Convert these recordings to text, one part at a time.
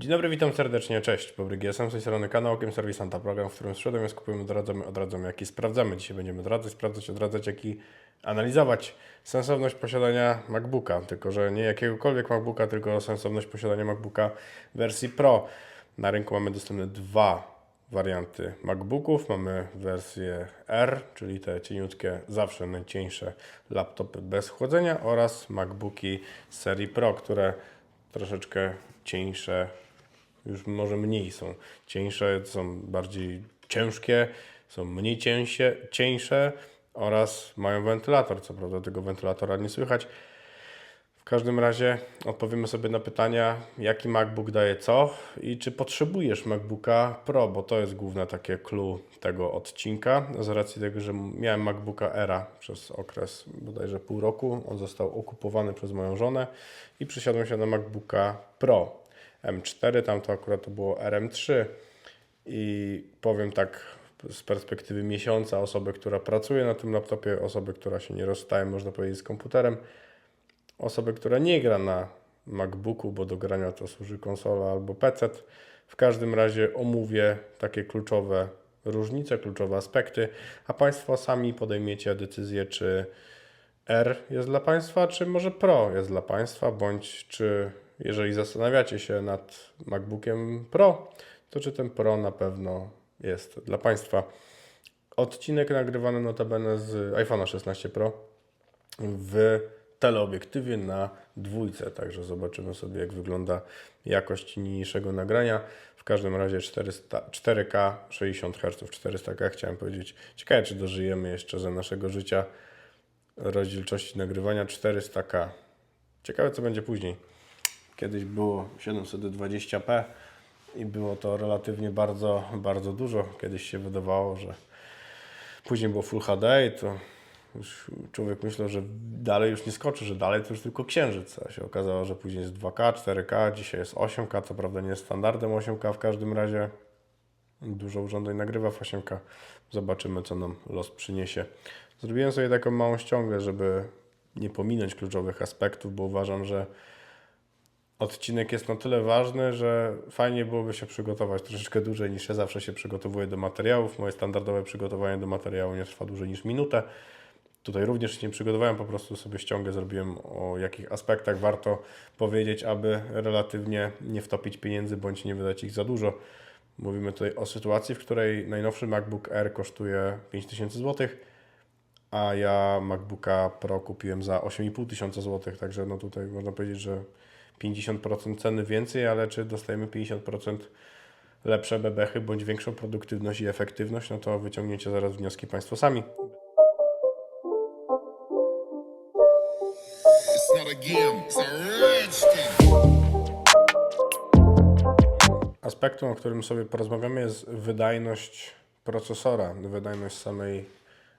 Dzień dobry, witam serdecznie, cześć. Pobrygi, ja sam z tej strony kanał Okiem Serwisanta, program, w którym sprzedajemy, skupujemy, odradzamy, jak i sprawdzamy. Dzisiaj będziemy doradzać, sprawdzać, odradzać, jak i analizować sensowność posiadania MacBooka. Tylko, że nie jakiegokolwiek MacBooka, tylko sensowność posiadania MacBooka wersji Pro. Na rynku mamy dostępne dwa warianty MacBooków. Mamy wersję R, czyli te cieniutkie, zawsze najcieńsze laptopy bez chłodzenia oraz MacBooki serii Pro, które troszeczkę cieńsze, już może mniej są cieńsze, są bardziej ciężkie, są mniej cięsie, cieńsze oraz mają wentylator. Co prawda tego wentylatora nie słychać. W każdym razie odpowiemy sobie na pytania, jaki MacBook daje co i czy potrzebujesz MacBooka Pro, bo to jest główne takie clue tego odcinka. Z racji tego, że miałem MacBooka Era przez okres bodajże pół roku, on został okupowany przez moją żonę i przesiadłem się na MacBooka Pro M4, tam to akurat to było RM3 i powiem tak z perspektywy miesiąca, osoby, która pracuje na tym laptopie, osoby, która się nie rozstaje, można powiedzieć, z komputerem, osoby, która nie gra na MacBooku, bo do grania to służy konsola albo PC. W każdym razie omówię takie kluczowe różnice, kluczowe aspekty, a Państwo sami podejmiecie decyzję, czy R jest dla Państwa, czy może Pro jest dla Państwa, bądź czy jeżeli zastanawiacie się nad MacBookiem Pro, to czy ten Pro na pewno jest dla Państwa. Odcinek nagrywany notabene z iPhone'a 16 Pro w teleobiektywie na dwójce, także zobaczymy sobie jak wygląda jakość niniejszego nagrania. W każdym razie 400, 4K 60 Hz, 400K chciałem powiedzieć. Ciekawe czy dożyjemy jeszcze za naszego życia rozdzielczości nagrywania 400K. Ciekawe co będzie później. Kiedyś było 720p i było to relatywnie bardzo, bardzo dużo. Kiedyś się wydawało, że później było Full HD i to już człowiek myślał, że dalej już nie skoczy, że dalej to już tylko księżyc. A się okazało, że później jest 2K, 4K, dzisiaj jest 8K, co prawda nie jest standardem 8K w każdym razie. Dużo urządzeń nagrywa w 8K. Zobaczymy, co nam los przyniesie. Zrobiłem sobie taką małą ściągę, żeby nie pominąć kluczowych aspektów, bo uważam, że odcinek jest na tyle ważny, że fajnie byłoby się przygotować troszeczkę dłużej niż ja zawsze się przygotowuję do materiałów. Moje standardowe przygotowanie do materiału nie trwa dłużej niż minutę. Tutaj również się nie przygotowałem, po prostu sobie ściągę zrobiłem o jakich aspektach warto powiedzieć, aby relatywnie nie wtopić pieniędzy bądź nie wydać ich za dużo. Mówimy tutaj o sytuacji, w której najnowszy MacBook Air kosztuje 5000 zł, a ja MacBooka Pro kupiłem za 8,5 tysiąca złotych, także no tutaj można powiedzieć, że 50% ceny więcej, ale czy dostajemy 50% lepsze bebechy bądź większą produktywność i efektywność, no to wyciągniecie zaraz wnioski Państwo sami. Aspektem, o którym sobie porozmawiamy, jest wydajność procesora, wydajność samej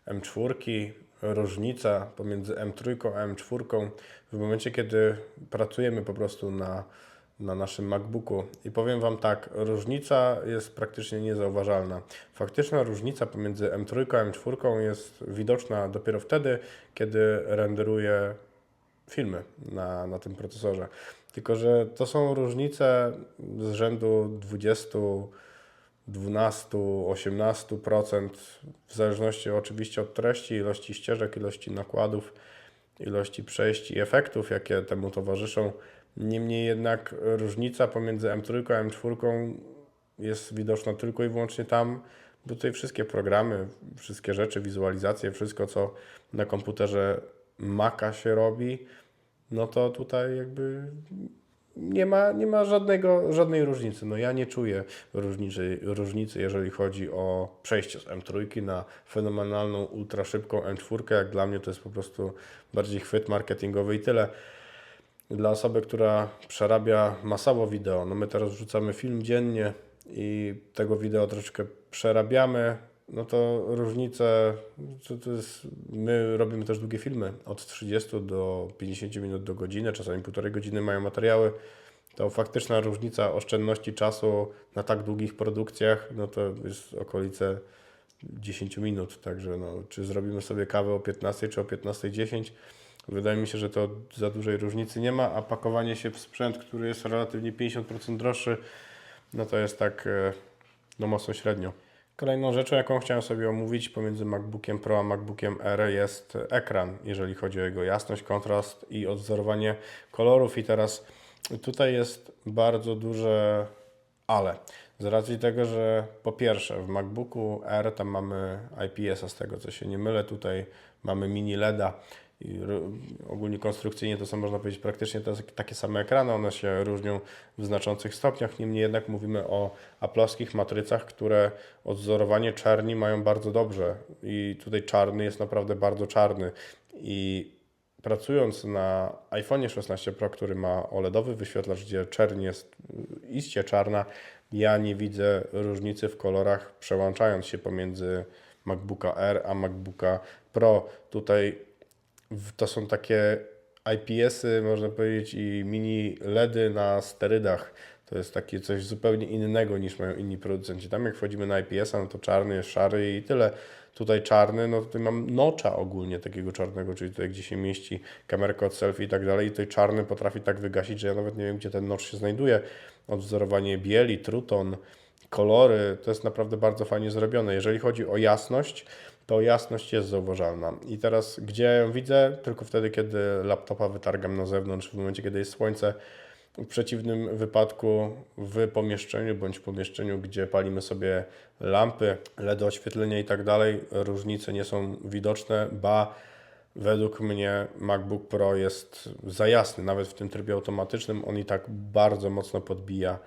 M4, różnica pomiędzy M3 a M4 w momencie, kiedy pracujemy po prostu na, na naszym MacBooku. I powiem Wam tak, różnica jest praktycznie niezauważalna. Faktyczna różnica pomiędzy M3 a M4 jest widoczna dopiero wtedy, kiedy renderuję filmy na, na tym procesorze. Tylko, że to są różnice z rzędu 20, 12, 18%, w zależności oczywiście od treści, ilości ścieżek, ilości nakładów, ilości przejść i efektów, jakie temu towarzyszą. Niemniej jednak różnica pomiędzy M3 a M4 jest widoczna tylko i wyłącznie tam, bo tutaj wszystkie programy, wszystkie rzeczy, wizualizacje, wszystko co na komputerze Maca się robi, no to tutaj jakby nie ma, nie ma żadnego, żadnej różnicy. No ja nie czuję różnicy, różnicy, jeżeli chodzi o przejście z M3 na fenomenalną, ultra szybką M4. Jak dla mnie to jest po prostu bardziej chwyt marketingowy i tyle. Dla osoby, która przerabia masowo wideo, no my teraz wrzucamy film dziennie i tego wideo troszeczkę przerabiamy, no to różnice, to, to jest, my robimy też długie filmy, od 30 do 50 minut do godziny, czasami półtorej godziny mają materiały, to faktyczna różnica oszczędności czasu na tak długich produkcjach, no to jest okolice 10 minut, także no, czy zrobimy sobie kawę o 15 czy o 15.10, Wydaje mi się, że to za dużej różnicy nie ma, a pakowanie się w sprzęt, który jest relatywnie 50% droższy, no to jest tak e, no mocno średnio. Kolejną rzeczą, jaką chciałem sobie omówić pomiędzy MacBookiem Pro a MacBookiem R jest ekran, jeżeli chodzi o jego jasność, kontrast i odwzorowanie kolorów. I teraz tutaj jest bardzo duże ale. Z racji tego, że po pierwsze w MacBooku R tam mamy IPS-a z tego co się nie mylę, tutaj mamy mini LEDa ogólnie konstrukcyjnie to są można powiedzieć praktycznie takie same ekrany, one się różnią w znaczących stopniach, niemniej jednak mówimy o aplowskich matrycach, które odwzorowanie czerni mają bardzo dobrze. I tutaj czarny jest naprawdę bardzo czarny. I pracując na iPhone 16 Pro, który ma OLEDowy wyświetlacz, gdzie czerń jest iście czarna, ja nie widzę różnicy w kolorach, przełączając się pomiędzy MacBooka R a MacBooka Pro. Tutaj to są takie IPS-y, można powiedzieć, i mini LEDy na sterydach. To jest takie coś zupełnie innego niż mają inni producenci. Tam jak wchodzimy na IPS-a, no to czarny jest szary i tyle. Tutaj czarny, no tutaj mam nocza ogólnie takiego czarnego, czyli tutaj gdzie się mieści kamerka od selfie i tak dalej. I tutaj czarny potrafi tak wygasić, że ja nawet nie wiem gdzie ten nocz się znajduje. Odwzorowanie bieli, truton, kolory, to jest naprawdę bardzo fajnie zrobione. Jeżeli chodzi o jasność, to jasność jest zauważalna. I teraz, gdzie ją widzę? Tylko wtedy, kiedy laptopa wytargam na zewnątrz, w momencie, kiedy jest słońce. W przeciwnym wypadku w pomieszczeniu bądź w pomieszczeniu, gdzie palimy sobie lampy, LED oświetlenie i tak dalej, różnice nie są widoczne, ba według mnie MacBook Pro jest za jasny, nawet w tym trybie automatycznym on i tak bardzo mocno podbija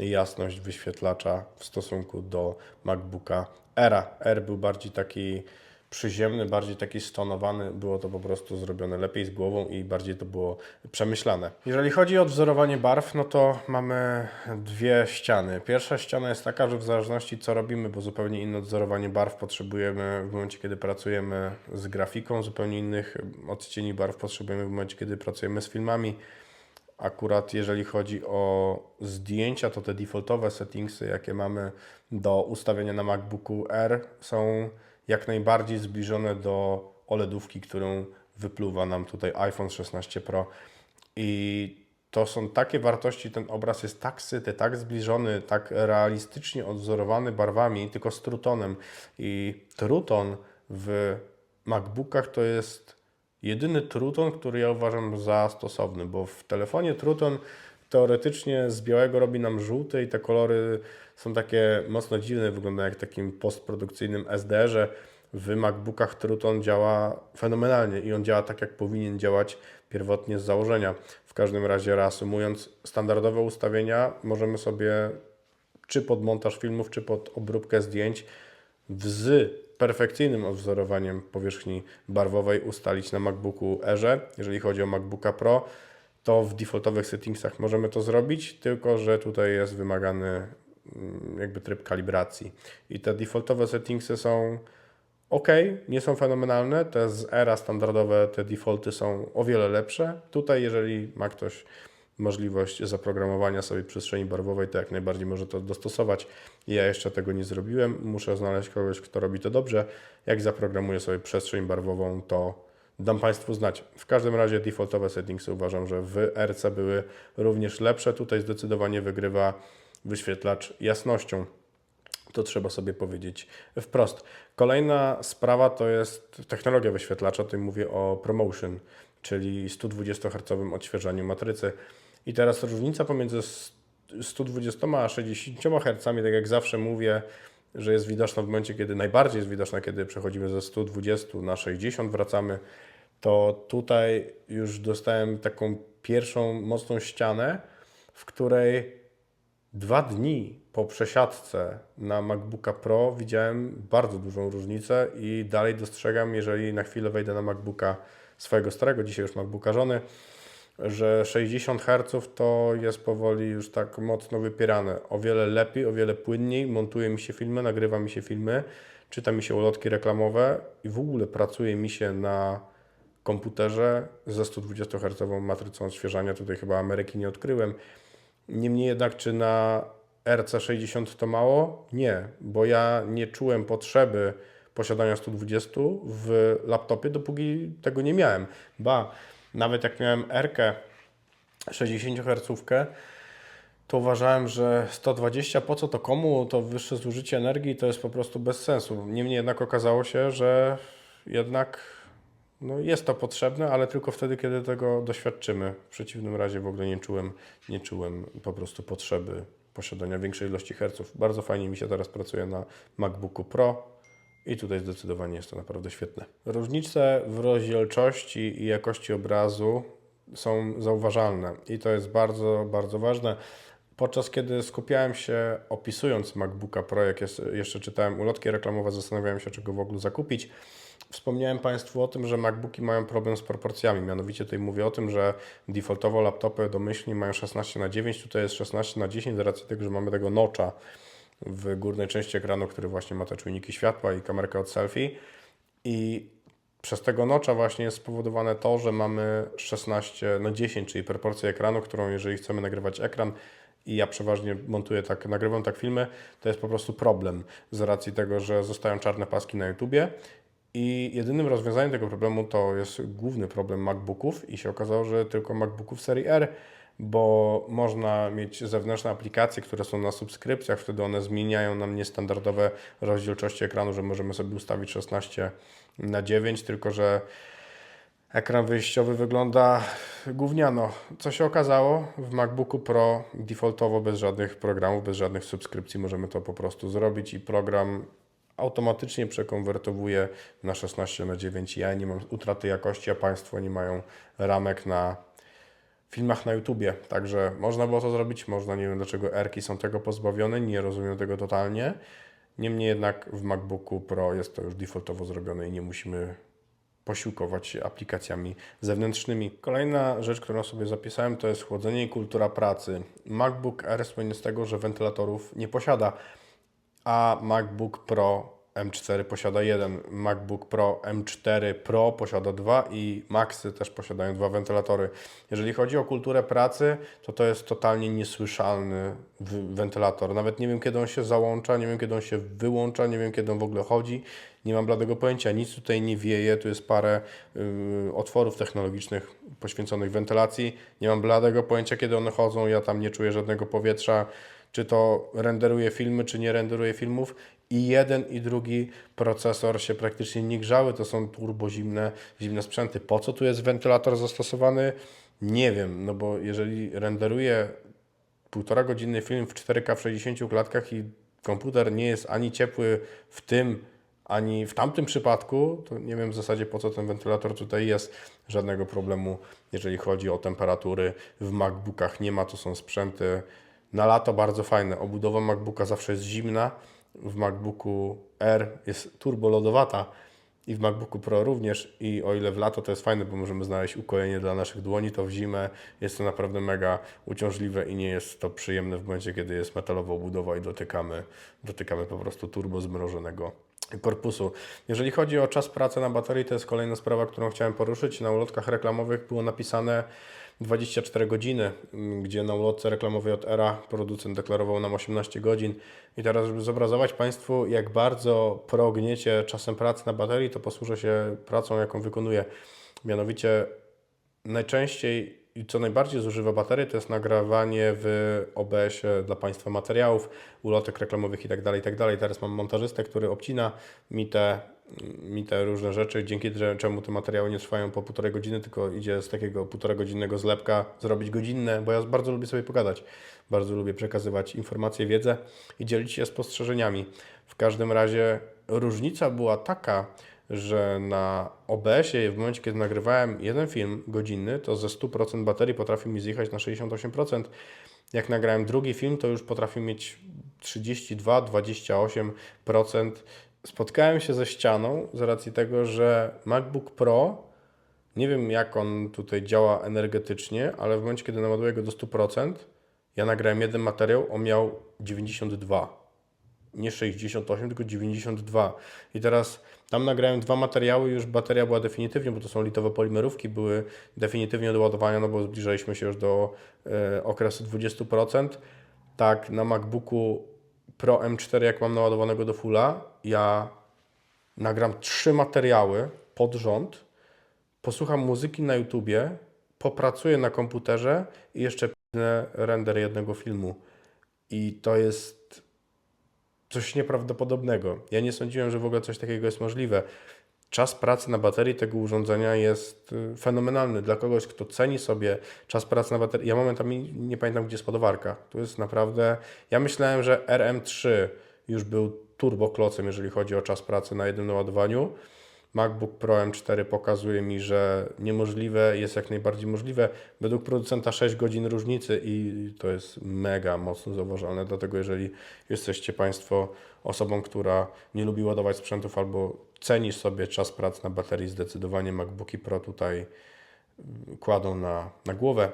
jasność wyświetlacza w stosunku do MacBooka Era. R był bardziej taki przyziemny, bardziej taki stonowany, było to po prostu zrobione lepiej z głową i bardziej to było przemyślane. Jeżeli chodzi o odwzorowanie barw, no to mamy dwie ściany. Pierwsza ściana jest taka, że w zależności co robimy, bo zupełnie inne odwzorowanie barw potrzebujemy w momencie, kiedy pracujemy z grafiką, zupełnie innych odcieni barw potrzebujemy w momencie, kiedy pracujemy z filmami. Akurat jeżeli chodzi o zdjęcia, to te defaultowe settingsy, jakie mamy do ustawienia na MacBooku R, są jak najbardziej zbliżone do OLEDówki, którą wypluwa nam tutaj iPhone 16 Pro. I to są takie wartości, ten obraz jest tak syty, tak zbliżony, tak realistycznie odwzorowany barwami, tylko z trutonem. I truton w MacBookach to jest jedyny truton, który ja uważam za stosowny, bo w telefonie truton teoretycznie z białego robi nam żółty i te kolory są takie mocno dziwne, wyglądają jak takim postprodukcyjnym SDR-ze. W MacBookach Truton działa fenomenalnie i on działa tak, jak powinien działać pierwotnie z założenia. W każdym razie, reasumując, standardowe ustawienia możemy sobie czy pod montaż filmów, czy pod obróbkę zdjęć z perfekcyjnym odwzorowaniem powierzchni barwowej ustalić na MacBooku Airze. Jeżeli chodzi o MacBooka Pro, to w defaultowych settingsach możemy to zrobić, tylko że tutaj jest wymagany mm, jakby tryb kalibracji. I te defaultowe settingsy są ok, nie są fenomenalne. Te z era standardowe, te defaulty są o wiele lepsze. Tutaj, jeżeli ma ktoś możliwość zaprogramowania sobie przestrzeni barwowej, to jak najbardziej może to dostosować. Ja jeszcze tego nie zrobiłem. Muszę znaleźć kogoś, kto robi to dobrze. Jak zaprogramuję sobie przestrzeń barwową, to dam Państwu znać. W każdym razie defaultowe settingsy uważam, że w RC były również lepsze. Tutaj zdecydowanie wygrywa wyświetlacz jasnością. To trzeba sobie powiedzieć wprost. Kolejna sprawa to jest technologia wyświetlacza. Tutaj mówię o ProMotion, czyli 120 Hz odświeżaniu matrycy. I teraz różnica pomiędzy 120 a 60 Hz, tak jak zawsze mówię, że jest widoczna w momencie, kiedy najbardziej jest widoczna, kiedy przechodzimy ze 120 na 60, wracamy, to tutaj już dostałem taką pierwszą mocną ścianę, w której dwa dni po przesiadce na MacBooka Pro widziałem bardzo dużą różnicę i dalej dostrzegam, jeżeli na chwilę wejdę na MacBooka swojego starego, dzisiaj już MacBooka żony, że 60 Hz to jest powoli już tak mocno wypierane. O wiele lepiej, o wiele płynniej montuje mi się filmy, nagrywa mi się filmy, czyta mi się ulotki reklamowe i w ogóle pracuje mi się na komputerze ze 120 Hz matrycą odświeżania. Tutaj chyba Ameryki nie odkryłem. Niemniej jednak, czy na RC60 to mało? Nie, bo ja nie czułem potrzeby posiadania 120 w laptopie, dopóki tego nie miałem. Ba, nawet jak miałem R-kę 60 Hz, to uważałem, że 120 po co to komu, to wyższe zużycie energii to jest po prostu bez sensu. Niemniej jednak okazało się, że jednak no jest to potrzebne, ale tylko wtedy, kiedy tego doświadczymy. W przeciwnym razie w ogóle nie czułem, nie czułem po prostu potrzeby posiadania większej ilości herców. Bardzo fajnie mi się teraz pracuje na MacBooku Pro i tutaj zdecydowanie jest to naprawdę świetne. Różnice w rozdzielczości i jakości obrazu są zauważalne i to jest bardzo, bardzo ważne. Podczas kiedy skupiałem się opisując MacBooka Pro, jak jeszcze czytałem ulotki reklamowe, zastanawiałem się, czego w ogóle zakupić. Wspomniałem Państwu o tym, że MacBooki mają problem z proporcjami. Mianowicie tutaj mówię o tym, że defaultowo laptopy domyślnie mają 16 na 9 tutaj jest 16 na 10 z racji tego, że mamy tego notcha w górnej części ekranu, który właśnie ma te czujniki światła i kamerkę od selfie. I przez tego nocza właśnie jest spowodowane to, że mamy 16 na 10, czyli proporcję ekranu, którą jeżeli chcemy nagrywać ekran i ja przeważnie montuję tak, nagrywam tak filmy, to jest po prostu problem z racji tego, że zostają czarne paski na YouTubie i jedynym rozwiązaniem tego problemu to jest główny problem MacBooków i się okazało, że tylko MacBooków serii R, bo można mieć zewnętrzne aplikacje, które są na subskrypcjach, wtedy one zmieniają nam niestandardowe rozdzielczości ekranu, że możemy sobie ustawić 16 na 9, tylko że ekran wyjściowy wygląda gówniano. Co się okazało? W MacBooku Pro defaultowo bez żadnych programów, bez żadnych subskrypcji możemy to po prostu zrobić i program automatycznie przekonwertowuje na 16 na 9. Ja nie mam utraty jakości, a Państwo nie mają ramek na filmach na YouTubie. Także można było to zrobić, można. Nie wiem dlaczego Erki są tego pozbawione, nie rozumiem tego totalnie. Niemniej jednak w MacBooku Pro jest to już defaultowo zrobione i nie musimy posiłkować się aplikacjami zewnętrznymi. Kolejna rzecz, którą sobie zapisałem, to jest chłodzenie i kultura pracy. MacBook Air słynie z tego, że wentylatorów nie posiada, a MacBook Pro M4 posiada jeden, MacBook Pro M4 Pro posiada dwa i Maxy też posiadają dwa wentylatory. Jeżeli chodzi o kulturę pracy, to to jest totalnie niesłyszalny wentylator. Nawet nie wiem, kiedy on się załącza, nie wiem, kiedy on się wyłącza, nie wiem, kiedy on w ogóle chodzi. Nie mam bladego pojęcia, nic tutaj nie wieje. Tu jest parę y, otworów technologicznych poświęconych wentylacji. Nie mam bladego pojęcia, kiedy one chodzą. Ja tam nie czuję żadnego powietrza czy to renderuje filmy, czy nie renderuje filmów. I jeden i drugi procesor się praktycznie nie grzały. To są turbozimne zimne sprzęty. Po co tu jest wentylator zastosowany? Nie wiem, no bo jeżeli renderuje półtora godzinny film w 4K w 60 klatkach i komputer nie jest ani ciepły w tym, ani w tamtym przypadku, to nie wiem w zasadzie po co ten wentylator tutaj jest. Żadnego problemu, jeżeli chodzi o temperatury. W MacBookach nie ma, to są sprzęty na lato bardzo fajne. Obudowa MacBooka zawsze jest zimna. W MacBooku R jest turbolodowata i w MacBooku Pro również. I o ile w lato to jest fajne, bo możemy znaleźć ukojenie dla naszych dłoni, to w zimę jest to naprawdę mega uciążliwe i nie jest to przyjemne w momencie, kiedy jest metalowa obudowa i dotykamy, dotykamy po prostu turbo zmrożonego korpusu. Jeżeli chodzi o czas pracy na baterii, to jest kolejna sprawa, którą chciałem poruszyć. Na ulotkach reklamowych było napisane 24 godziny, m, gdzie na ulotce reklamowej od ERA producent deklarował nam 18 godzin. I teraz, żeby zobrazować Państwu, jak bardzo progniecie czasem pracy na baterii, to posłużę się pracą, jaką wykonuję. Mianowicie najczęściej i co najbardziej zużywa baterię, to jest nagrawanie w OBS-ie dla Państwa materiałów, ulotek reklamowych itd., itd. Teraz mam montażystę, który obcina mi te, mi te różne rzeczy, dzięki cze- czemu te materiały nie trwają po półtorej godziny, tylko idzie z takiego półtora godzinnego zlepka zrobić godzinne, bo ja bardzo lubię sobie pogadać, bardzo lubię przekazywać informacje, wiedzę i dzielić się spostrzeżeniami. W każdym razie różnica była taka, że na OBS-ie w momencie, kiedy nagrywałem jeden film godzinny, to ze 100% baterii potrafił mi zjechać na 68%. Jak nagrałem drugi film, to już potrafił mieć 32-28%. Spotkałem się ze ścianą z racji tego, że MacBook Pro, nie wiem jak on tutaj działa energetycznie, ale w momencie, kiedy naładuję go do 100%, ja nagrałem jeden materiał, on miał 92 nie 68, tylko 92. I teraz tam nagrałem dwa materiały, już bateria była definitywnie, bo to są litowe polimerówki, były definitywnie do ładowania, no bo zbliżaliśmy się już do e, okresu 20%. Tak, na MacBooku Pro M4, jak mam naładowanego do fulla, ja nagram trzy materiały pod rząd, posłucham muzyki na YouTubie, popracuję na komputerze i jeszcze render jednego filmu. I to jest coś nieprawdopodobnego. Ja nie sądziłem, że w ogóle coś takiego jest możliwe. Czas pracy na baterii tego urządzenia jest y, fenomenalny. Dla kogoś, kto ceni sobie czas pracy na baterii. Ja momentami nie pamiętam, gdzie jest ładowarka. To jest naprawdę. Ja myślałem, że RM3 już był turboklocem, jeżeli chodzi o czas pracy na jednym naładowaniu. MacBook Pro M4 pokazuje mi, że niemożliwe jest jak najbardziej możliwe. Według producenta 6 godzin różnicy i to jest mega mocno zauważalne. Dlatego jeżeli jesteście Państwo osobą, która nie lubi ładować sprzętów albo cenisz sobie czas pracy na baterii, zdecydowanie MacBooki Pro tutaj mm, kładą na, na głowę.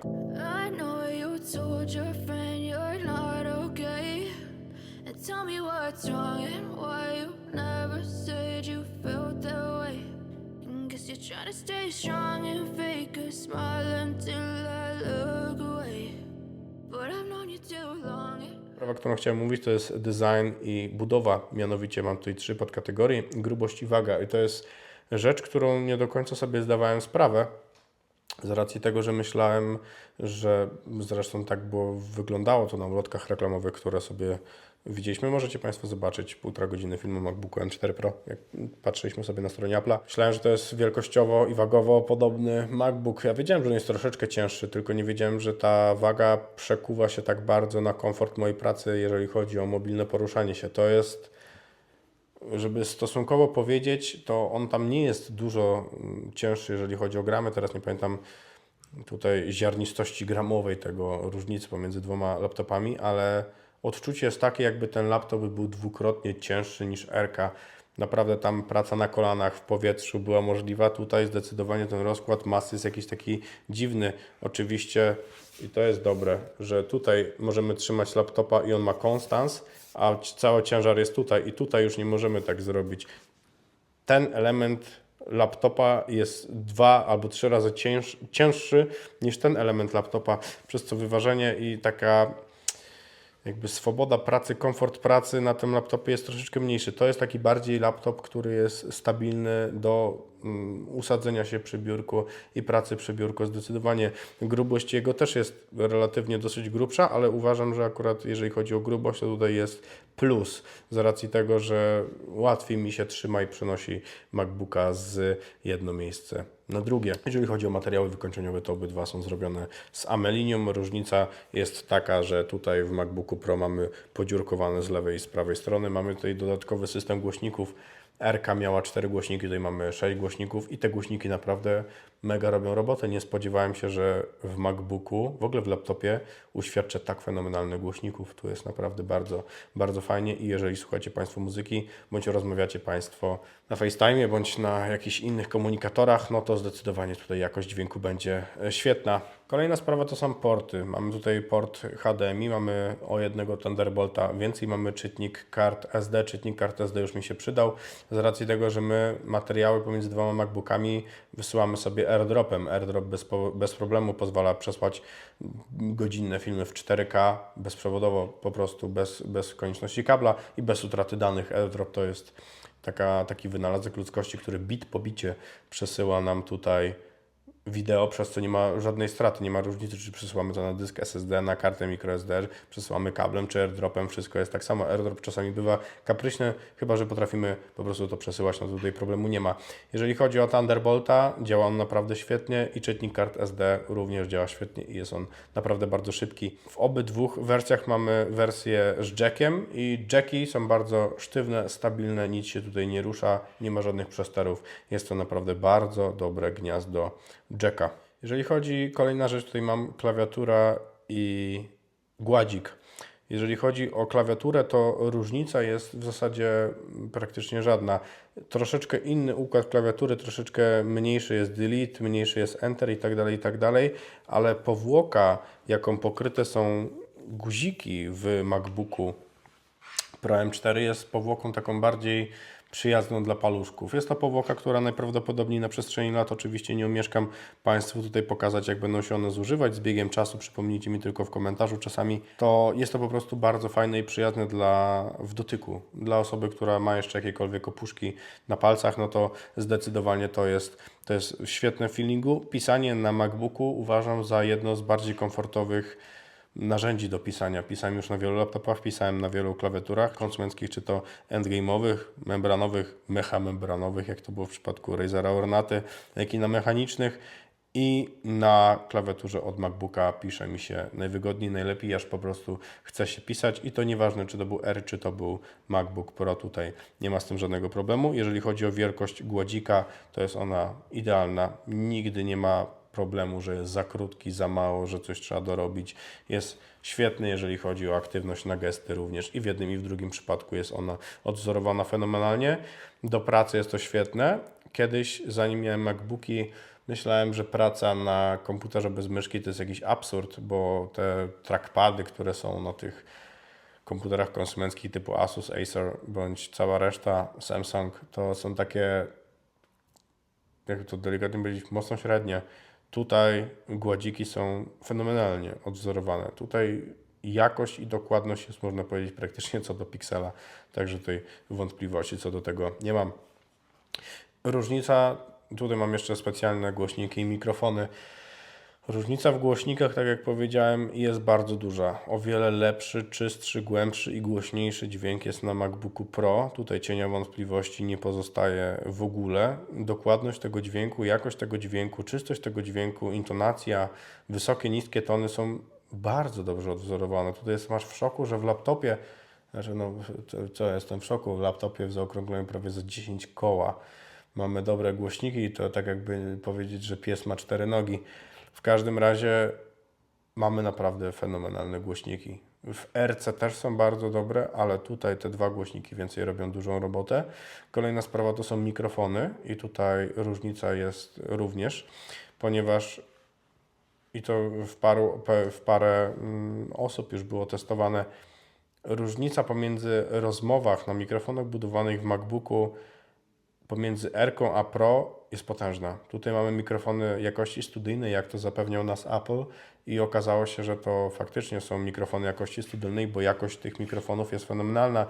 But I've known you too long. Sprawa, którą chciałem mówić, to jest design i budowa. Mianowicie mam tutaj trzy podkategorie: grubość i waga. I to jest rzecz, którą nie do końca sobie zdawałem sprawę. Z racji tego, że myślałem, że zresztą tak było, wyglądało to na ulotkach reklamowych, które sobie widzieliśmy. Możecie Państwo zobaczyć półtora godziny filmu MacBooku M4 Pro, jak patrzyliśmy sobie na stronie Apple'a. Myślałem, że to jest wielkościowo i wagowo podobny MacBook. Ja wiedziałem, że on jest troszeczkę cięższy, tylko nie wiedziałem, że ta waga przekuwa się tak bardzo na komfort mojej pracy, jeżeli chodzi o mobilne poruszanie się. To jest żeby stosunkowo powiedzieć, to on tam nie jest dużo mm, cięższy, jeżeli chodzi o gramy. Teraz nie pamiętam tutaj ziarnistości gramowej tego różnicy pomiędzy dwoma laptopami, ale odczucie jest takie, jakby ten laptop był dwukrotnie cięższy niż RK. Naprawdę tam praca na kolanach w powietrzu była możliwa. Tutaj zdecydowanie ten rozkład masy jest jakiś taki dziwny. Oczywiście, i to jest dobre, że tutaj możemy trzymać laptopa i on ma konstans, a cały ciężar jest tutaj i tutaj już nie możemy tak zrobić ten element laptopa jest dwa albo trzy razy cięż, cięższy niż ten element laptopa, przez co wyważenie i taka jakby swoboda pracy, komfort pracy na tym laptopie jest troszeczkę mniejszy. To jest taki bardziej laptop, który jest stabilny do mm, usadzenia się przy biurku i pracy przy biurku. Zdecydowanie grubość jego też jest relatywnie dosyć grubsza, ale uważam, że akurat jeżeli chodzi o grubość, to tutaj jest plus z racji tego, że łatwiej mi się trzyma i przenosi MacBooka z jedno miejsce na drugie. Jeżeli chodzi o materiały wykończeniowe, to obydwa są zrobione z amelinium. Różnica jest taka, że tutaj w MacBooku Pro mamy podziurkowane z lewej i z prawej strony. Mamy tutaj dodatkowy system głośników. RK miała 4 głośniki, tutaj mamy 6 głośników i te głośniki naprawdę mega robią robotę. Nie spodziewałem się, że w MacBooku, w ogóle w laptopie uświadczę tak fenomenalnych głośników. Tu jest naprawdę bardzo, bardzo fajnie i jeżeli słuchacie Państwo muzyki, bądź rozmawiacie Państwo na FaceTime, bądź na jakichś innych komunikatorach, no to zdecydowanie tutaj jakość dźwięku będzie e, świetna. Kolejna sprawa to są porty. Mamy tutaj port HDMI, mamy o jednego Thunderbolta więcej, mamy czytnik kart SD. Czytnik kart SD już mi się przydał z racji tego, że my materiały pomiędzy dwoma MacBookami wysyłamy sobie airdropem. Airdrop bez, bez problemu pozwala przesłać godzinne filmy w 4K bezprzewodowo, po prostu bez, bez konieczności kabla i bez utraty danych. Airdrop to jest taka, taki wynalazek ludzkości, który bit po bicie przesyła nam tutaj wideo, przez co nie ma żadnej straty, nie ma różnicy, czy przesyłamy to na dysk SSD, na kartę microSD, przesyłamy kablem, czy airdropem, wszystko jest tak samo. Airdrop czasami bywa kapryśny, chyba że potrafimy po prostu to przesyłać, no tutaj problemu nie ma. Jeżeli chodzi o Thunderbolta, działa on naprawdę świetnie i czytnik kart SD również działa świetnie i jest on naprawdę bardzo szybki. W obydwu wersjach mamy wersję z jackiem i jacki są bardzo sztywne, stabilne, nic się tutaj nie rusza, nie ma żadnych przesterów. Jest to naprawdę bardzo dobre gniazdo jacka. Jeżeli chodzi, kolejna rzecz, tutaj mam klawiatura i gładzik. Jeżeli chodzi o klawiaturę, to różnica jest w zasadzie praktycznie żadna. Troszeczkę inny układ klawiatury, troszeczkę mniejszy jest delete, mniejszy jest enter i tak dalej, i tak dalej, ale powłoka, jaką pokryte są guziki w MacBooku Pro M4 jest powłoką taką bardziej przyjazną dla paluszków. Jest to powłoka, która najprawdopodobniej na przestrzeni lat, oczywiście nie omieszkam Państwu tutaj pokazać, jak będą się one zużywać z biegiem czasu, przypomnijcie mi tylko w komentarzu czasami, to jest to po prostu bardzo fajne i przyjazne dla, w dotyku. Dla osoby, która ma jeszcze jakiekolwiek opuszki na palcach, no to zdecydowanie to jest, to jest świetne w feelingu. Pisanie na MacBooku uważam za jedno z bardziej komfortowych narzędzi do pisania. Pisałem już na wielu laptopach, pisałem na wielu klawiaturach konsumenckich, czy to endgame'owych, membranowych, mechamembranowych, jak to było w przypadku Razera Ornaty, jak i na mechanicznych. I na klawiaturze od MacBooka pisze mi się najwygodniej, najlepiej, aż po prostu chce się pisać. I to nieważne, czy to był R, czy to był MacBook Pro, tutaj nie ma z tym żadnego problemu. Jeżeli chodzi o wielkość gładzika, to jest ona idealna. Nigdy nie ma problemu, że jest za krótki, za mało, że coś trzeba dorobić. Jest świetny, jeżeli chodzi o aktywność na gesty również i w jednym i w drugim przypadku jest ona odwzorowana fenomenalnie. Do pracy jest to świetne. Kiedyś, zanim miałem MacBooki, myślałem, że praca na komputerze bez myszki to jest jakiś absurd, bo te trackpady, które są na tych komputerach konsumenckich typu Asus, Acer bądź cała reszta Samsung, to są takie jak to delikatnie powiedzieć, mocno średnie. Tutaj gładziki są fenomenalnie odwzorowane. Tutaj jakość i dokładność jest, można powiedzieć, praktycznie co do piksela. Także tutaj wątpliwości co do tego nie mam. Różnica, tutaj mam jeszcze specjalne głośniki i mikrofony. Różnica w głośnikach, tak jak powiedziałem, jest bardzo duża. O wiele lepszy, czystszy, głębszy i głośniejszy dźwięk jest na MacBooku Pro. Tutaj cienia wątpliwości nie pozostaje w ogóle. Dokładność tego dźwięku, jakość tego dźwięku, czystość tego dźwięku, intonacja, wysokie, niskie tony są bardzo dobrze odwzorowane. Tutaj jest, masz w szoku, że w laptopie, znaczy no, co, jestem w szoku, w laptopie w zaokrągleniu prawie za 10 koła mamy dobre głośniki i to tak jakby powiedzieć, że pies ma cztery nogi. W każdym razie mamy naprawdę fenomenalne głośniki. W RC też są bardzo dobre, ale tutaj te dwa głośniki więcej robią dużą robotę. Kolejna sprawa to są mikrofony i tutaj różnica jest również, ponieważ i to w, paru, w parę mm, osób już było testowane. Różnica pomiędzy rozmowach na mikrofonach budowanych w MacBooku pomiędzy R a Pro jest potężna. Tutaj mamy mikrofony jakości studyjnej, jak to zapewniał nas Apple i okazało się, że to faktycznie są mikrofony jakości studyjnej, bo jakość tych mikrofonów jest fenomenalna.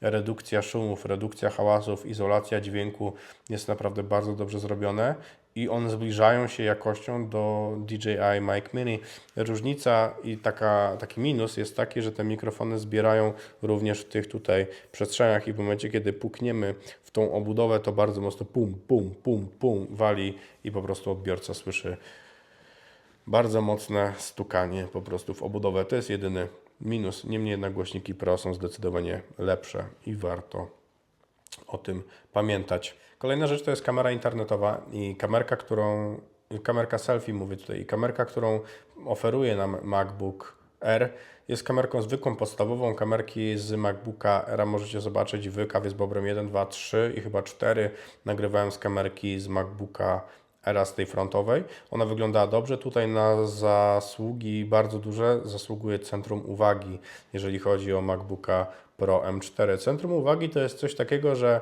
Redukcja szumów, redukcja hałasów, izolacja dźwięku jest naprawdę bardzo dobrze zrobione i one zbliżają się jakością do DJI Mic Mini. Różnica i taka, taki minus jest taki, że te mikrofony zbierają również w tych tutaj przestrzeniach i w momencie, kiedy pukniemy w tą obudowę, to bardzo mocno pum, pum, pum, pum wali i po prostu odbiorca słyszy bardzo mocne stukanie po prostu w obudowę. To jest jedyny minus. Niemniej jednak głośniki Pro są zdecydowanie lepsze i warto o tym pamiętać. Kolejna rzecz to jest kamera internetowa i kamerka, którą kamerka selfie mówię tutaj i kamerka, którą oferuje nam MacBook R jest kamerką zwykłą, podstawową. Kamerki z MacBooka Air możecie zobaczyć w kawie z Bobrem 1, 2, 3 i chyba 4. Nagrywałem z kamerki z MacBooka Era z tej frontowej. Ona wyglądała dobrze. Tutaj na zasługi bardzo duże zasługuje centrum uwagi, jeżeli chodzi o MacBooka Pro M4. Centrum uwagi to jest coś takiego, że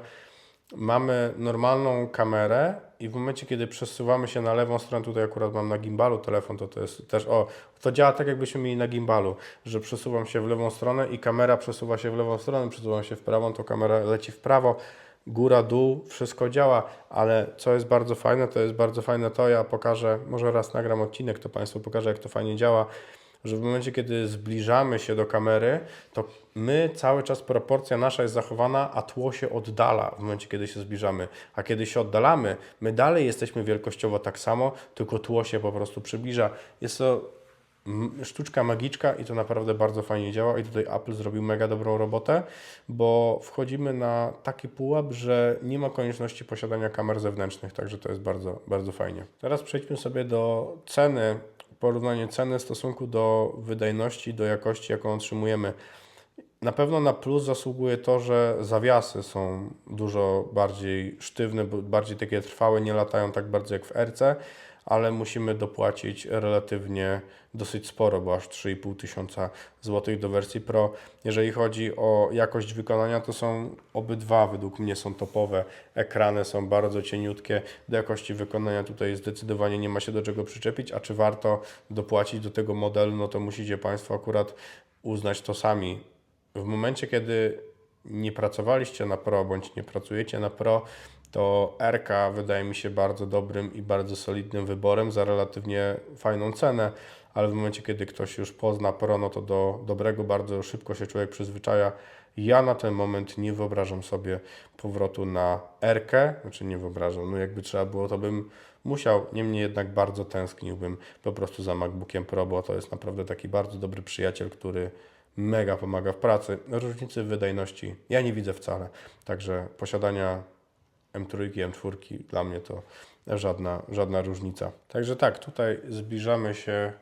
mamy normalną kamerę i w momencie, kiedy przesuwamy się na lewą stronę, tutaj akurat mam na gimbalu telefon, to to jest też, o, to działa tak jakbyśmy mieli na gimbalu, że przesuwam się w lewą stronę i kamera przesuwa się w lewą stronę, przesuwam się w prawą, to kamera leci w prawo, góra, dół, wszystko działa, ale co jest bardzo fajne, to jest bardzo fajne to, ja pokażę, może raz nagram odcinek, to Państwu pokażę, jak to fajnie działa, że w momencie, kiedy zbliżamy się do kamery, to my cały czas proporcja nasza jest zachowana, a tło się oddala w momencie, kiedy się zbliżamy. A kiedy się oddalamy, my dalej jesteśmy wielkościowo tak samo, tylko tło się po prostu przybliża. Jest to sztuczka magiczka i to naprawdę bardzo fajnie działa i tutaj Apple zrobił mega dobrą robotę, bo wchodzimy na taki pułap, że nie ma konieczności posiadania kamer zewnętrznych, także to jest bardzo, bardzo fajnie. Teraz przejdźmy sobie do ceny, porównanie ceny w stosunku do wydajności, do jakości, jaką otrzymujemy. Na pewno na plus zasługuje to, że zawiasy są dużo bardziej sztywne, bardziej takie trwałe, nie latają tak bardzo jak w RC, ale musimy dopłacić relatywnie dosyć sporo, bo aż 3,5 tysiąca złotych do wersji Pro. Jeżeli chodzi o jakość wykonania, to są obydwa według mnie są topowe. Ekrany są bardzo cieniutkie. Do jakości wykonania tutaj zdecydowanie nie ma się do czego przyczepić, a czy warto dopłacić do tego modelu, no to musicie Państwo akurat uznać to sami. W momencie, kiedy nie pracowaliście na Pro bądź nie pracujecie na Pro, to RK wydaje mi się bardzo dobrym i bardzo solidnym wyborem za relatywnie fajną cenę, ale w momencie, kiedy ktoś już pozna Pro, no to do dobrego bardzo szybko się człowiek przyzwyczaja. Ja na ten moment nie wyobrażam sobie powrotu na RK, znaczy nie wyobrażam, no jakby trzeba było, to bym musiał, niemniej jednak bardzo tęskniłbym po prostu za MacBookiem Pro, bo to jest naprawdę taki bardzo dobry przyjaciel, który mega pomaga w pracy. Różnicy wydajności ja nie widzę wcale, także posiadania M3, M4 dla mnie to żadna, żadna różnica. Także tak, tutaj zbliżamy się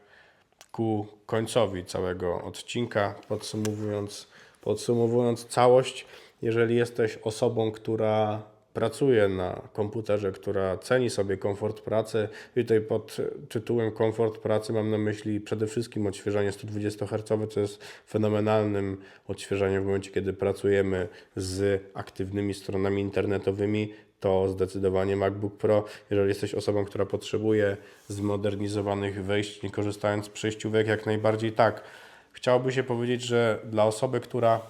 ku końcowi całego odcinka, podsumowując, podsumowując całość. Jeżeli jesteś osobą, która pracuje na komputerze, która ceni sobie komfort pracy, i tutaj pod tytułem komfort pracy mam na myśli przede wszystkim odświeżanie 120 Hz, co jest fenomenalnym odświeżaniem w momencie, kiedy pracujemy z aktywnymi stronami internetowymi, to zdecydowanie MacBook Pro. Jeżeli jesteś osobą, która potrzebuje zmodernizowanych wejść, nie korzystając z przejściówek, jak najbardziej tak. Chciałoby się powiedzieć, że dla osoby, która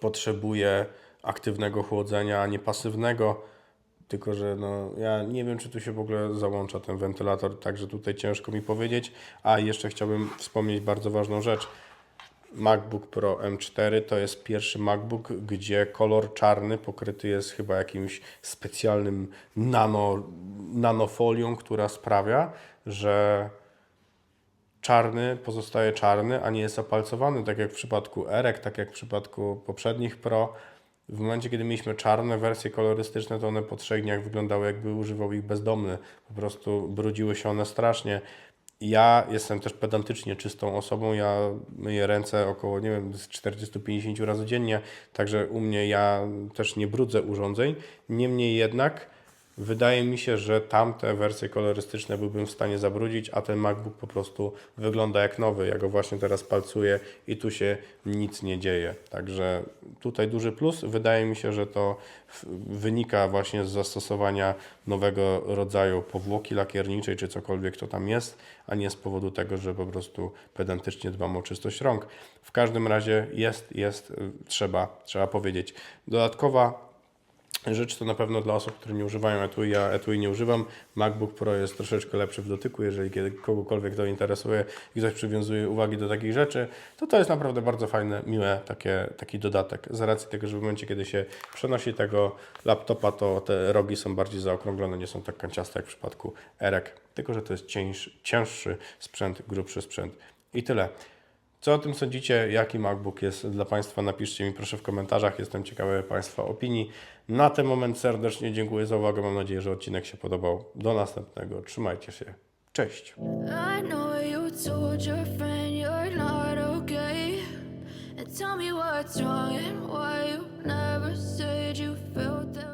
potrzebuje aktywnego chłodzenia, a nie pasywnego, tylko że no, ja nie wiem, czy tu się w ogóle załącza ten wentylator, także tutaj ciężko mi powiedzieć. A jeszcze chciałbym wspomnieć bardzo ważną rzecz. MacBook Pro M4 to jest pierwszy MacBook, gdzie kolor czarny pokryty jest chyba jakimś specjalnym nano, nanofolią, która sprawia, że czarny pozostaje czarny, a nie jest opalcowany, tak jak w przypadku Erek, tak jak w przypadku poprzednich Pro. W momencie, kiedy mieliśmy czarne wersje kolorystyczne, to one po trzech dniach wyglądały jakby używał ich bezdomny. Po prostu brudziły się one strasznie. Ja jestem też pedantycznie czystą osobą, ja myję ręce około, nie wiem, z 40-50 razy dziennie, także u mnie ja też nie brudzę urządzeń. Niemniej jednak Wydaje mi się, że tamte wersje kolorystyczne byłbym w stanie zabrudzić, a ten MacBook po prostu wygląda jak nowy. Ja go właśnie teraz palcuję i tu się nic nie dzieje. Także tutaj duży plus. Wydaje mi się, że to wynika właśnie z zastosowania nowego rodzaju powłoki lakierniczej, czy cokolwiek to tam jest, a nie z powodu tego, że po prostu pedantycznie dbam o czystość rąk. W każdym razie jest, jest, y, trzeba, trzeba powiedzieć. Dodatkowa Rzecz to na pewno dla osób, które nie używają etui, ja etui nie używam. MacBook Pro jest troszeczkę lepszy w dotyku, jeżeli kiedy kogokolwiek to interesuje i ktoś przywiązuje uwagi do takich rzeczy, to to jest naprawdę bardzo fajne, miłe takie, taki dodatek. Z racji tego, że w momencie, kiedy się przenosi tego laptopa, to te rogi są bardziej zaokrąglone, nie są tak kanciaste jak w przypadku Erek, tylko że to jest cięż, cięższy sprzęt, grubszy sprzęt. I tyle. Co o tym sądzicie? Jaki MacBook jest dla Państwa? Napiszcie mi proszę w komentarzach. Jestem ciekawy Państwa opinii. Na ten moment serdecznie dziękuję za uwagę. Mam nadzieję, że odcinek się podobał. Do następnego. Trzymajcie się. Cześć. tell me what's wrong and why you never said you felt that